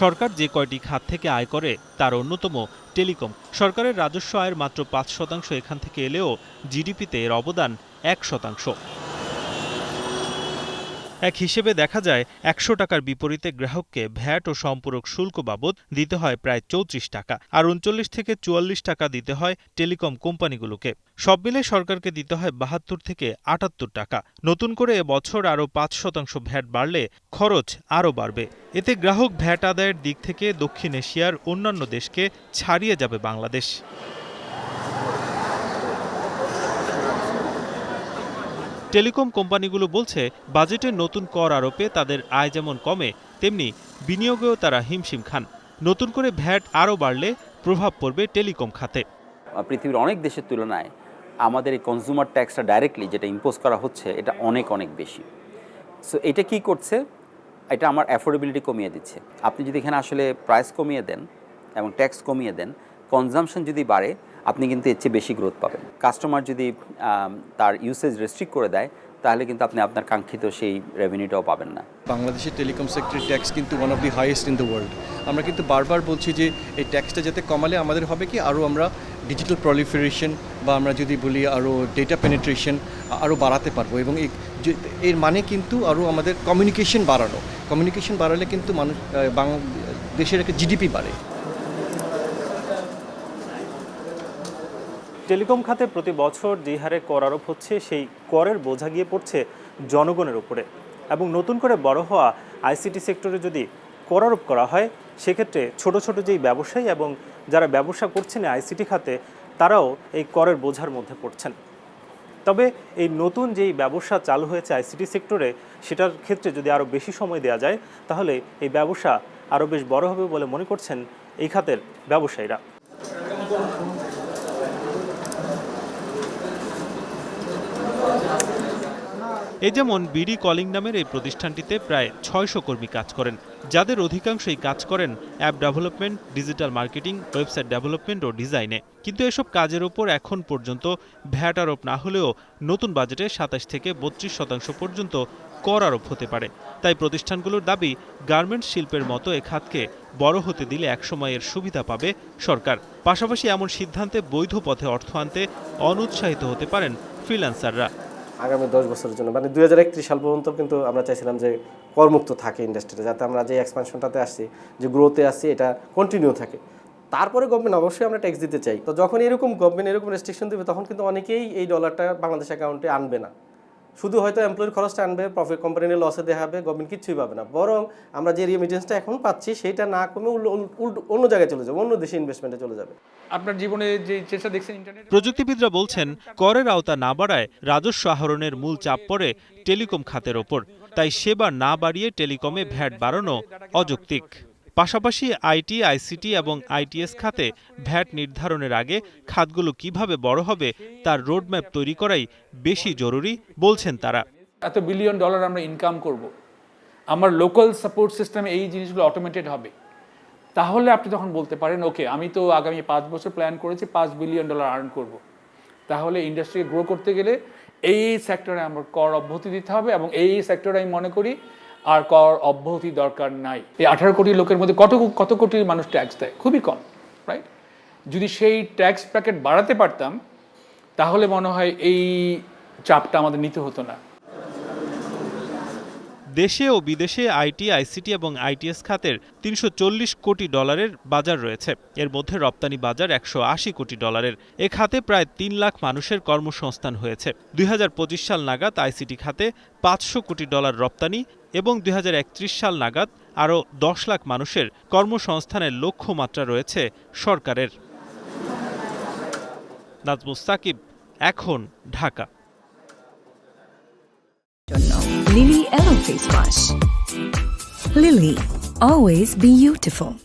সরকার যে কয়টি খাত থেকে আয় করে তার অন্যতম টেলিকম। সরকারের রাজস্ব আয়ের মাত্র পাঁচ শতাংশ এখান থেকে এলেও জিডিপিতে এর অবদান এক শতাংশ। এক হিসেবে দেখা যায়, একশো টাকার বিপরীতে গ্রাহককে ভ্যাট ও সম্পূরক শুল্ক বাবদ দিতে হয় প্রায় চৌত্রিশ টাকা আর উনচল্লিশ থেকে চুয়াল্লিশ টাকা দিতে হয় টেলিকম কোম্পানিগুলোকে। সব মিলে সরকারকে দিতে হয় বাহাত্তর থেকে আটাত্তর টাকা। নতুন করে এবছর আরও পাঁচ শতাংশ ভ্যাট বাড়লে খরচ আরও বাড়বে। এতে গ্রাহক ভ্যাট আদায়ের দিক থেকে দক্ষিণ এশিয়ার অন্যান্য দেশকে ছাড়িয়ে যাবে বাংলাদেশ। টেলিকম কোম্পানিগুলো বলছে, বাজেটের নতুন কর আরোপে তাদের আয় যেমন কমে, তেমনি বিনিয়োগেও তারা হিমশিম খান। নতুন করে ভ্যাট আরও বাড়লে প্রভাব পড়বে টেলিকম খাতে। পৃথিবীর অনেক দেশের তুলনায় আমাদের এই কনজিউমার ট্যাক্সটা ডাইরেক্টলি যেটা ইম্পোজ করা হচ্ছে, এটা অনেক অনেক বেশি। সো এটা কি করছে? এটা আমার অ্যাফোর্ডেবিলিটি কমিয়ে দিচ্ছে। আপনি যদি এখানে আসলে প্রাইস কমিয়ে দেন এবং ট্যাক্স কমিয়ে দেন কনজামশন যদি বাড়ে আপনি কিন্তু এর চেয়ে বেশি গ্রোথ পাবেন। কাস্টমার যদি তার ইউসেজ রেস্ট্রিক্ট করে দেয়, তাহলে কিন্তু আপনি আপনার কাঙ্ক্ষিত সেই রেভিনিউটাও পাবেন না। বাংলাদেশের টেলিকম সেক্টরের ট্যাক্স কিন্তু one of the highest in the world আমরা কিন্তু বারবার বলছি যে, এই ট্যাক্সটা যাতে কমালে আমাদের হবে কি? আরও আমরা ডিজিটাল প্রলিফারেশন বা আমরা যদি বলি আরও ডেটা পেনিট্রেশন আরও বাড়াতে পারব এবং এর মানে কিন্তু আরও আমাদের কমিউনিকেশন বাড়ানো। কমিউনিকেশন বাড়ালে কিন্তু মানুষ দেশের একটা জিডিপি বাড়ে। টেলিকম খাতে প্রতি বছর যে হারে কর আরোপ হচ্ছে, সেই করের বোঝা গিয়ে পড়ছে জনগণের উপরে। এবং নতুন করে বড় হওয়া আইসিটি সেক্টরে যদি কর আরোপ করা হয়, সেক্ষেত্রে ছোট ছোট যেই ব্যবসায়ী এবং যারা ব্যবসা করছেন আইসিটি খাতে, তারাও এই করের বোঝার মধ্যে পড়ছেন। তবে এই নতুন যেই ব্যবসা চালু হয়েছে আইসিটি সেক্টরে, সেটার ক্ষেত্রে যদি আরও বেশি সময় দেওয়া যায়, তাহলে এই ব্যবসা আরও বেশ বড় হবে বলে মনে করছেন এই খাতের ব্যবসায়ীরা। এ যেমন বিডি কলিং নামের এই প্রতিষ্ঠানটিতে প্রায় ছয়শো কর্মী কাজ করেন। যাদের অধিকাংশই কাজ করেন app development, digital marketing, website development ও ডিজাইনে। কিন্তু এসব কাজের ওপর এখন পর্যন্ত ভ্যাট আরোপ না হলেও নতুন বাজেটে সাতাশ থেকে বত্রিশ শতাংশ পর্যন্ত কর আরোপ হতে পারে। তাই প্রতিষ্ঠানগুলোর দাবি গার্মেন্টস শিল্পের মতো এ খাতকে বড় হতে দিলে একসময় এর সুবিধা পাবে সরকার। পাশাপাশি এমন সিদ্ধান্তে বৈধ পথে অর্থ আনতে অনুৎসাহিত হতে পারেন ফ্রিল্যান্সাররা। আগামী দশ বছরের জন্য। মানে দুই হাজার একত্রিশ সাল পর্যন্ত কিন্তু আমরা চাইছিলাম যে করমুক্ত থাকে ইন্ডাস্ট্রিতে যাতে আমরা যে এক্সপানশনটাতে আসছি, যে গ্রোথে আসছি, এটা কন্টিনিউ থাকে। তারপরে গভর্নমেন্ট অবশ্যই আমরা ট্যাক্স দিতে চাই। তো যখন এরকম গভর্নমেন্ট এরকম রেস্ট্রিকশন দেবে, তখন কিন্তু অনেকেই এই ডলারটা বাংলাদেশ অ্যাকাউন্টে আনবে না। শুধু হয়তো এমপ্লয়ের খরচটা আনবে প্রফিট কোম্পানির লসে দেখাবে গভর্নমেন্ট কিছুই পাবে না। বরং আমরা যে রেমিটেন্সটা এখন পাচ্ছি সেটা না কমে অন্য জায়গায় চলে যাবে অন্য দেশে ইনভেস্টমেন্টে চলে যাবে। আপনার জীবনে যে চেষ্টা দেখছেন ইন্টারনেট প্রযুক্তিবিদরা বলছেন করের আওতা না বাড়ায় রাজস্ব আহরণের মূল চাপ পড়ে টেলিকম খাতের ওপর। তাই সেবা না বাড়িয়ে টেলিকমে ভ্যাট বাড়ানো অযৌক্তিক। পাশাপাশি আইটি, আইসিটি এবং আইটিএস খাতে ভ্যাট নির্ধারণের আগে খাতগুলো কীভাবে বড় হবে তার রোডম্যাপ তৈরি করাই বেশি জরুরি বলছেন তারা। এত বিলিয়ন ডলার আমরা ইনকাম করব। আমার লোকাল সাপোর্ট সিস্টেমে এই জিনিসগুলো অটোমেটেড হবে। তাহলে আপনি তখন বলতে পারেন ওকে আমি তো আগামী পাঁচ বছর প্ল্যান করেছি, পাঁচ বিলিয়ন ডলার আর্ন করব। তাহলে ইন্ডাস্ট্রিকে গ্রো করতে গেলে এই সেক্টরে আমার কর অব্যাহতি দিতে হবে এবং এই সেক্টরে আমি মনে করি আর কর অব্যাহতি দরকার নাই। এই আঠারো কোটি লোকের মধ্যে কত কত কোটি মানুষ ট্যাক্স দেয়? খুবই কম রাইট যদি সেই ট্যাক্স প্যাকেট বাড়াতে পারতাম, তাহলে মনে হয় এই চাপটা আমাদের নিতে হতো না। দেশে ও বিদেশে আইটি, আইসিটি এবং আইটিএস খাতের তিনশো চল্লিশ কোটি ডলারের বাজার রয়েছে। এর মধ্যে রপ্তানি বাজার একশো আশি কোটি ডলারের। এ খাতে প্রায় তিন লাখ মানুষের কর্মসংস্থান হয়েছে। দুই হাজার পঁচিশ সাল নাগাদ আইসিটি খাতে পাঁচশো কোটি ডলার রপ্তানি এবং দুই হাজার একত্রিশ সাল নাগাদ আরও দশ লাখ মানুষের কর্মসংস্থানের লক্ষ্যমাত্রা রয়েছে সরকারের। নাজমুস সাকিব, এখন Dhaka. Lily Aloe Face Wash. Lily, always beautiful.